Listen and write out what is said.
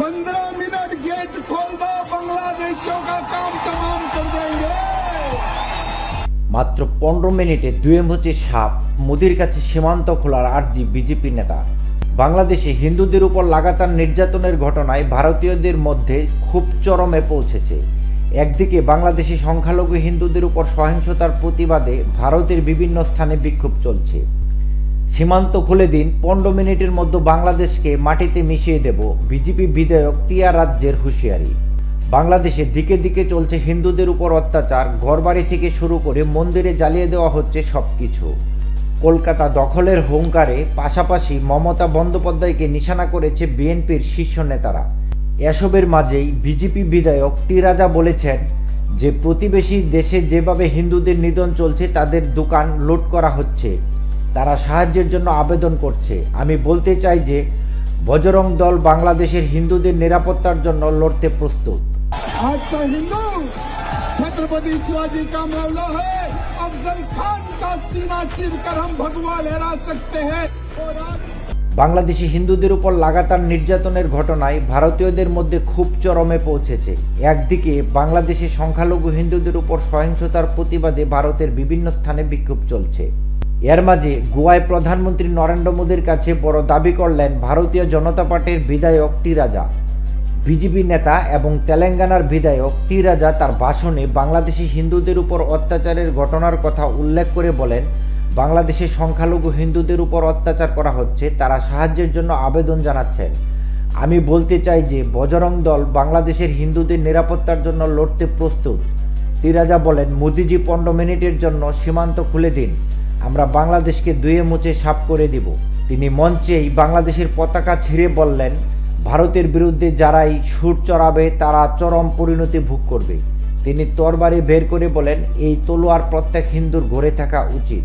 पंद्रह minute gate खोल दो बांग्लादेशियों का काम तमाम कर देंगे মাত্র পনেরো মিনিটে দুয়ে মুচে সাপ মোদির কাছে সীমান্ত খোলার আর্জি বিজেপি নেতা বাংলাদেশে হিন্দুদের উপর লাগাতার নির্যাতনের ঘটনায় ভারতীয়দের মধ্যে খুব চরমে পৌঁছেছে একদিকে বাংলাদেশি সংখ্যালঘু হিন্দুদের উপর সহিংসতার প্রতিবাদে ভারতের বিভিন্ন স্থানে বিক্ষোভ চলছে সীমান্ত খুলে দিন, পনেরো মিনিটের মধ্যে বাংলাদেশকে মাটিতে মিশিয়ে দেব, বিজেপি বিধায়ক টিয়া রাজ্যের হুঁশিয়ারি। বাংলাদেশে দিকে দিকে চলছে হিন্দুদের উপর অত্যাচার, ঘরবাড়ি থেকে শুরু করে মন্দিরে জ্বালিয়ে দেওয়া হচ্ছে সব কিছু কলকাতা দখলের হুঙ্কারে পাশাপাশি মমতা বন্দ্যোপাধ্যায়কে নিশানা করেছে বিএনপির শীর্ষ নেতারা। এসবের মাঝেই বিজেপি বিধায়ক টি রাজা বলেছেন যে, প্রতিবেশী দেশে যেভাবে হিন্দুদের নিধন চলছে, তাদের দোকান লুট করা হচ্ছে। তারা সাহায্যের জন্য আবেদন করছে আমি বলতে চাই যে বজরং দল বাংলাদেশের হিন্দুদের নিরাপত্তার জন্য লড়তে প্রস্তুত आज का हिंदू छत्रपति शिवाजी का मामला है अफजल खान का सीना चीर कर हम भगवा लहरा सकते हैं और आज বাংলাদেশি হিন্দুদের উপর লাগাতার নির্যাতনের ঘটনায় ভারতীয়দের মধ্যে খুব চরমে পৌঁছেছে একদিকে বাংলাদেশি সংখ্যালঘু হিন্দুদের উপর সহিংসতার প্রতিবাদে ভারতের বিভিন্ন স্থানে বিক্ষোভ চলছে এর মাঝে গোয়ায় প্রধানমন্ত্রী নরেন্দ্র মোদীর কাছে বড় দাবি করলেন ভারতীয় জনতা পার্টির বিধায়ক টি রাজা। বিজেপি নেতা এবং তেলেঙ্গানার বিধায়ক টি রাজা তার ভাষণে বাংলাদেশি হিন্দুদের উপর অত্যাচারের ঘটনার কথা উল্লেখ করে বলেন, বাংলাদেশে সংখ্যালঘু হিন্দুদের উপর অত্যাচার করা হচ্ছে, তারা সাহায্যের জন্য আবেদন জানাচ্ছেন। আমি বলতে চাই যে বজরং দল বাংলাদেশের হিন্দুদের নিরাপত্তার জন্য লড়তে প্রস্তুত। টি রাজা বলেন, মোদিজি পনেরো মিনিটের জন্য সীমান্ত খুলে দিন। আমরা বাংলাদেশকে দুয়ে মুছে সাপ করে দিব। তিনি মঞ্চেই বাংলাদেশের পতাকা ছিঁড়ে বললেন, ভারতের বিরুদ্ধে যারাই সুর চড়াবে, তারা চরম পরিণতি ভোগ করবে। তিনি তরবারি বের করে বলেন, এই তলোয়ার প্রত্যেক হিন্দুর ঘরে থাকা উচিত।